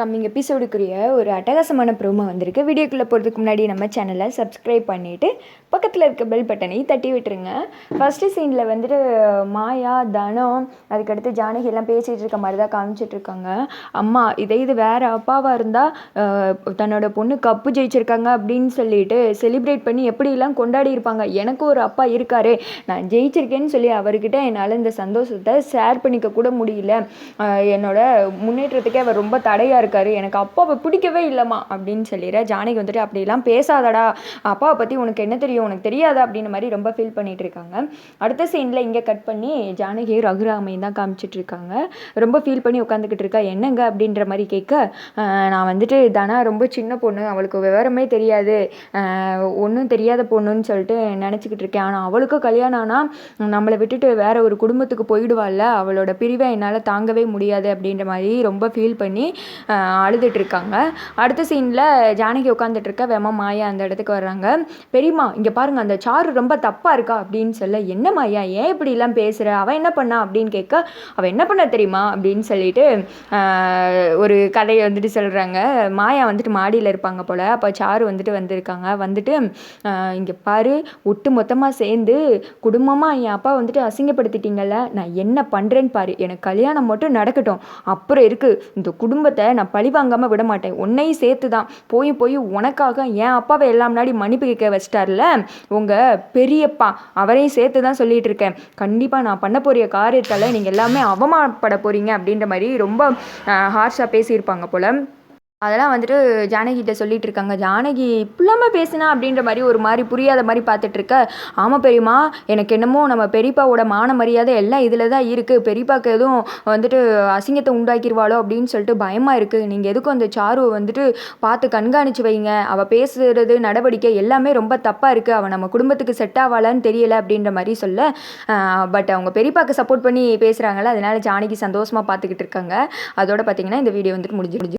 Coming எபிசோடுக்குரிய ஒரு அட்டகாசமான promo வந்திருக்கு. வீடியோக்குள்ளே போகிறதுக்கு முன்னாடி நம்ம சேனலை சப்ஸ்கிரைப் பண்ணிவிட்டு பக்கத்தில் இருக்க பெல் பட்டனை தட்டி விட்டுருங்க. ஃபஸ்ட்டு சீனில் வந்துட்டு மாயா தனம் அதுக்கடுத்து ஜானகி எல்லாம் பேசிகிட்டு இருக்க மாதிரி தான் காமிச்சிட்ருக்காங்க அம்மா இதே இது வேறு அப்பாவாக இருந்தால் தன்னோட பொண்ணு கப்பு ஜெயிச்சிருக்காங்க அப்படின்னு சொல்லிட்டு செலிப்ரேட் பண்ணி எப்படிலாம் கொண்டாடி இருப்பாங்க. எனக்கு ஒரு அப்பா இருக்காரு நான் ஜெயிச்சிருக்கேன்னு சொல்லி அவர்கிட்ட என்னால் இந்த சந்தோஷத்தை ஷேர் பண்ணிக்க கூட முடியல. என்னோட முன்னேற்றத்துக்கே அவர் ரொம்ப தடையாக இருக்காரு. எனக்கு அப்பாவை பிடிக்கவே இல்லைம்மா அப்படின்னு சொல்லிடுற ஜானகி வந்துட்டு அப்படிலாம் பேசாதடா. அப்பாவை பற்றி உனக்கு என்ன தெரியும்? உனக்கு தெரியாதா? அப்படின்ற மாதிரி ரொம்ப ஃபீல் பண்ணிட்டு இருக்காங்க. அடுத்த சீனில் இங்கே கட் பண்ணி ஜானகி ரகுராமையும் தான் காமிச்சிட்டு இருக்காங்க. ரொம்ப ஃபீல் பண்ணி உட்காந்துக்கிட்டு இருக்கா? என்னங்க? அப்படின்ற மாதிரி கேட்க நான் வந்துட்டு தானா? ரொம்ப சின்ன பொண்ணு. அவளுக்கு விவரமே தெரியாது. ஒன்றும் தெரியாத பொண்ணுன்னு சொல்லிட்டு நினச்சிக்கிட்டு இருக்கேன். ஆனால் அவளுக்கு கல்யாணம் ஆனால் நம்மளை விட்டுட்டு வேற ஒரு குடும்பத்துக்கு போயிடுவாள்ல அவளோட பிரிவை என்னால் தாங்கவே முடியாது. அப்படின்ற மாதிரி ரொம்ப ஃபீல் பண்ணி அழுதுகிட்ருக்காங்க அழுதுட்டு இருக்காங்க அடுத்த சீனில் ஜானகி உட்காந்துட்டு இருக்க வேமா மாயா அந்த இடத்துக்கு வர்றாங்க. பெரியம்மா இங்கே பாருங்க அந்த சாரு ரொம்ப தப்பாக இருக்கா அப்படின்னு சொல்ல என்ன மாயா ஏன் இப்படிலாம் பேசுகிற அவன் என்ன பண்ணா? அப்படின்னு கேட்க அவன் என்ன பண்ண தெரியுமா? அப்படின்னு சொல்லிட்டு ஒரு கதையை வந்துட்டு சொல்கிறாங்க மாயா வந்துட்டு மாடியில் இருப்பாங்க போல் அப்போ சாரு வந்துட்டு வந்திருக்காங்க. வந்துட்டு இங்கே பாரு ஒட்டு மொத்தமாக சேர்ந்து குடும்பமாக என் அப்பா வந்துட்டு அசிங்கப்படுத்திட்டீங்கல்ல நான் என்ன பண்ணுறேன்னு பாரு. எனக்கு கல்யாணம் மட்டும் நடக்கட்டும். அப்புறம் இருக்குது இந்த குடும்பத்தை நான் பழி வாங்காமல் விட மாட்டேன் உன்னையும் சேர்த்து தான் போய் போய் உனக்காக என் அப்பாவை எல்லாம் முன்னாடி மன்னிப்பு கேட்க வச்சிட்டார்ல? உங்கள் பெரியப்பா அவரையும் சேர்த்து தான் சொல்லிகிட்டு இருக்கேன் கண்டிப்பாக நான் பண்ண போகிற காரியத்தால் நீங்கள் எல்லாமே அவமானப்பட போகிறீங்க அப்படின்ற மாதிரி ரொம்ப ஹார்ஷாக பேசியிருப்பாங்க போல். அதெல்லாம் வந்துட்டு ஜானகிட்ட சொல்லிட்டு இருக்காங்க ஜானகி இப்படிலாம பேசுனா? அப்படின்ற மாதிரி ஒரு மாதிரி புரியாத மாதிரி பார்த்துட்டு இருக்க ஆமாம் பெரியம்மா எனக்கு என்னமோ நம்ம பெரியப்பாவோட மான மரியாதை எல்லாம் இதில் தான் இருக்குது பெரியப்பாவுக்கு எதுவும் வந்துட்டு அசிங்கத்தை உண்டாக்கிடுவாளோ அப்படின்னு சொல்லிட்டு பயமாக இருக்குது நீங்கள் எதுக்கும் அந்த சாருவை வந்துட்டு பார்த்து கண்காணிச்சு வைங்க. அவள் பேசுறது நடவடிக்கை எல்லாமே ரொம்ப தப்பாக இருக்குது அவள் நம்ம குடும்பத்துக்கு செட் ஆவாளான்னு தெரியலை. அப்படின்ற மாதிரி சொல்ல பட் அவங்க பெரியப்பாக்கு சப்போர்ட் பண்ணி பேசுகிறாங்கல்ல அதனால ஜானகி சந்தோஷமாக பார்த்துக்கிட்டு இருக்காங்க அதோட பார்த்தீங்கன்னா இந்த வீடியோ வந்துட்டு முடிஞ்சு முடிஞ்சு